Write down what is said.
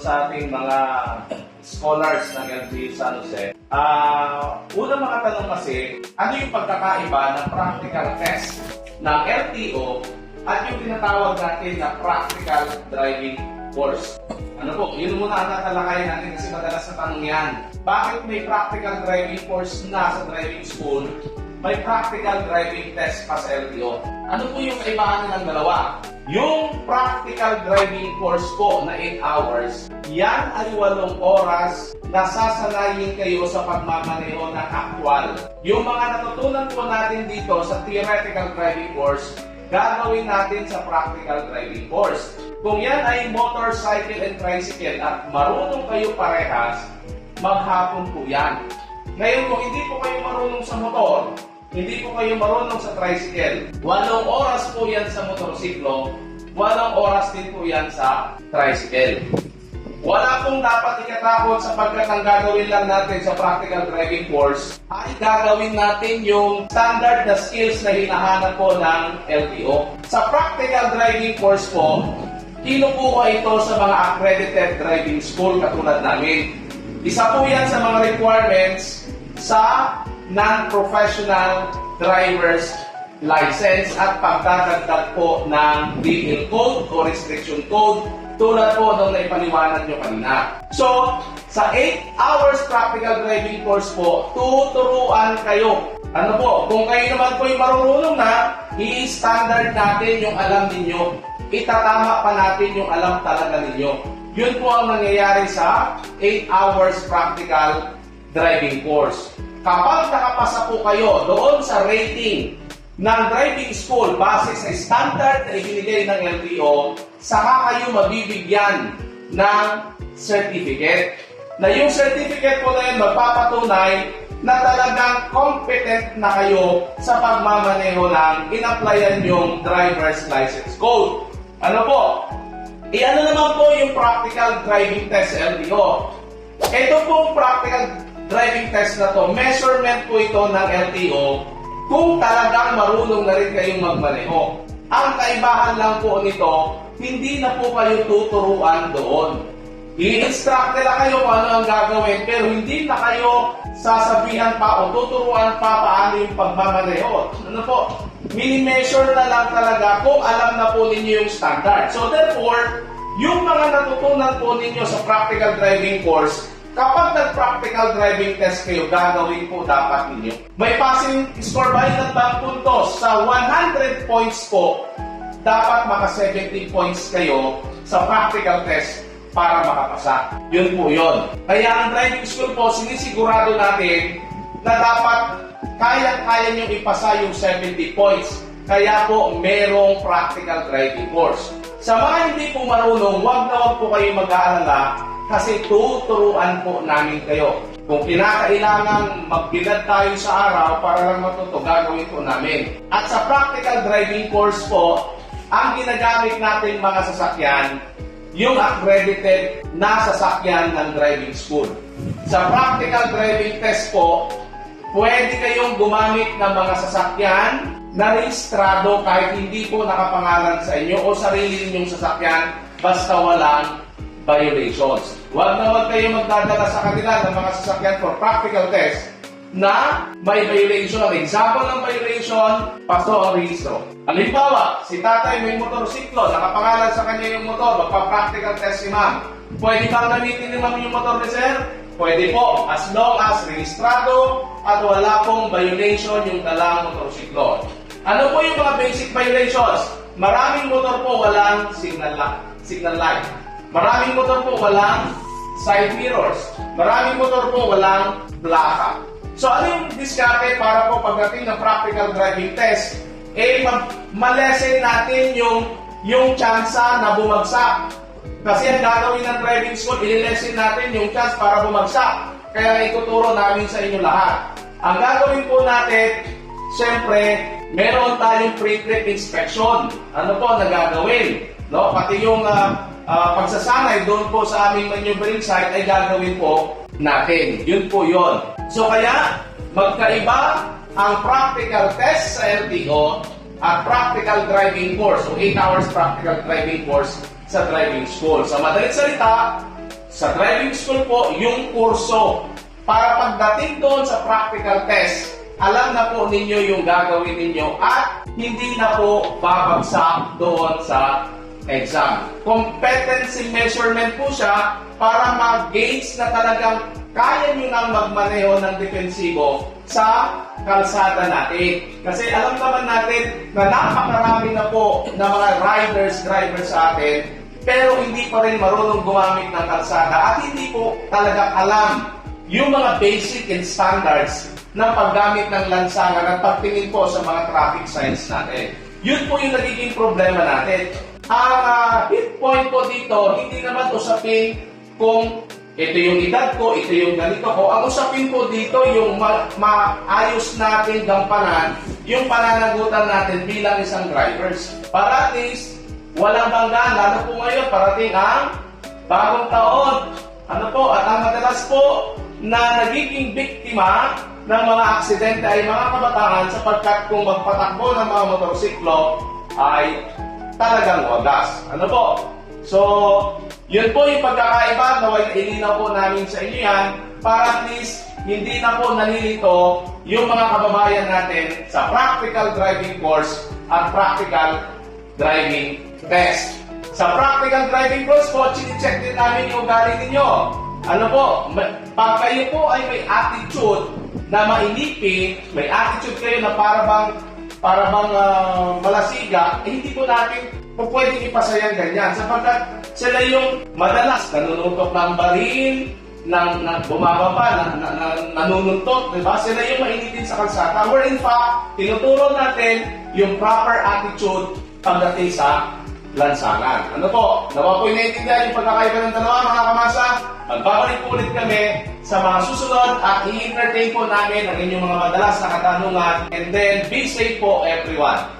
sa ating mga scholars ng LGU San Jose. Ah, una mga tanong kasi, ano yung pagkakaiba ng practical test ng LTO at yung tinatawag natin na practical driving course? Ano po, yun muna ang tatalakayin natin kasi madalas na tanong yan. Bakit may practical driving course na sa driving school may practical driving test pa sa LTO. Ano po yung kaibahan ng dalawa? Yung practical driving course po na 8 hours, yan ay 8 oras na sasanayin kayo sa pagmamaneho ng actual. Yung mga natutunan po natin dito sa theoretical driving course, gagawin natin sa practical driving course. Kung yan ay motorcycle and tricycle at marunong kayo parehas, maghapon po yan. Ngayon, kung hindi po kayo marunong sa motor, hindi po kayo marunong sa tricycle, walong oras po yan sa motorsiklo, walong oras din po yan sa tricycle. Wala pong dapat ikatakot sapagkat ang gagawin lang natin sa practical driving course ay gagawin natin yung standard na skills na hinahanap po ng LTO. Sa practical driving course po, kinukuha ito sa mga accredited driving school katulad namin. Isa po yan sa mga requirements sa non-professional driver's license at pagdadagdag po ng DL code o restriction code tulad po nung naipaliwanag nyo kanina. So, sa 8 hours practical driving course po, tuturuan kayo. Ano po, kung kayo naman po yung marunong na, i-standard natin yung alam ninyo. Itatama pa natin yung alam talaga ninyo. Yun po ang nangyayari sa 8 hours practical driving course. Kapag nakapasa po kayo doon sa rating ng driving school base sa standard na ibinigay ng LTO, saka kayo mabibigyan ng certificate. Na yung certificate po na yun magpapatunay na talagang competent na kayo sa pagmamaneho ng in-applyan yung driver's license code. Ano po? E ano naman po yung practical driving test LTO? Ito pong practical driving test na to, measurement po ito ng LTO kung talagang marunong na rin kayong magmaneho. Ang kaibahan lang po nito, hindi na po kayo tuturuan doon. I-instruct nila kayo kung ano ang gagawin, pero hindi na kayo sasabihan pa o tuturuan pa paano yung pagmamaneho. Ano po? Mini-measure na lang talaga kung alam na po ninyo yung standard. So therefore, yung mga natutunan po ninyo sa practical driving course, kapag nag-practical driving test kayo, gagawin po dapat ninyo. May passing score ba bang puntos? Sa 100 points po, dapat maka 70 points kayo sa practical test para makapasa. Yun po yun. Kaya ang driving school po, sinisigurado natin na dapat kaya-kaya nyo ipasa yung 70 points. Kaya po, merong practical driving course. Sa mga hindi po marunong, huwag na huwag po kayo mag-aalala kasi tuturuan po namin kayo. Kung kinakailangan magbilad tayo sa araw para lang matuto, gagawin po namin. At sa practical driving course po, ang ginagamit natin mga sasakyan, yung accredited na sasakyan ng driving school. Sa practical driving test po, pwede kayong gumamit ng mga sasakyan na rehistrado kahit hindi po nakapangalan sa inyo o sarili ninyong sasakyan basta walang violations. Huwag na huwag kayong magdadala sa kanila ng mga sasakyan for practical test na may violation. Example ng violation, paso ang registro. Halimbawa, si tatay may motorsiklo, nakapangalan sa kanya yung motor, magpa-practical test si ma'am. Pwede bang gamitin ni ma'am yung motor ni sir? Pwede po, as long as registrado at wala pong violation yung dalang motorsiklo. Ano po yung mga basic violations? Maraming motor po walang signal light. Signal light. Maraming motor po walang side mirrors. Maraming motor po walang blackout. So ano yung diskarte para po pagdating ng practical driving test, eh ma- malesen natin yung yung tsansa na bumagsak. Kasi ang gagawin ng driving school, ililesen natin yung chance para bumagsak. Kaya ituturo namin sa inyo lahat. Ang gagawin po natin, siyempre, meron tayong pre-trip inspection. Ano po na gagawin? No? Pati yung ah, ah, pagsasanay doon po sa aming maneuvering site ay gagawin po natin. Yun po yun. So kaya, magkaiba ang practical test sa LTO at practical driving course o 8 hours practical driving course sa driving school. Sa madalit salita, sa driving school po yung kurso para pagdating doon sa practical test, alam na po ninyo yung gagawin ninyo at hindi na po babagsak doon sa exam. Competency measurement po siya para mag-gauge na talagang kaya nyo nang magmaneho ng defensibo sa kalsada natin. Kasi alam naman natin na napakarami na po na mga riders, drivers sa atin, pero hindi pa rin marunong gumamit ng kalsada at hindi po talaga alam yung mga basic and standards ng paggamit ng lansangan at pagtingin po sa mga traffic signs natin. Yun po yung nagiging problema natin. Ang ah, hit point po dito, hindi naman usapin kung ito yung edad ko, ito yung ganito ko. Ang usapin po dito yung ma- maayos natin gampanan yung pananagutan natin bilang isang drivers. Para at least, walang bangga, lalo po ngayon, parating ang bagong taon. Ano po, at ang madalas po na nagiging biktima ng mga aksidente ay mga kabataan sapagkat kung magpatakbo ng mga motorsiklo ay talagang wagas. Ano po? So, yun po yung pagkakaiba na ilinaw po namin sa inyo yan para at least hindi na po nalilito yung mga kababayan natin sa practical driving course at practical driving test. Sa practical driving course po, chinecheck din namin yung ugali ninyo. Ano po, pag kayo po ay may attitude na mainipin, may attitude kayo na para bang para bang ah, malasiga, eh, hindi po natin po pwedeng ipasayang ganyan sapagkat sila yung madalas nanunutok ng baril, ng, ng bumababa, na, na, na, nanununtok, di ba? Sila yung mainitin sa kalsada. Where in fact, tinuturo natin yung proper attitude pagdating sa lansangan. Ano po? Nawa po naiintindihan yung pagkakaiba ng dalawa mga kamasa. Magbabalik po ulit kami sa mga susunod at i-entertain po namin ang inyong mga madalas na katanungan. And then, be safe po everyone.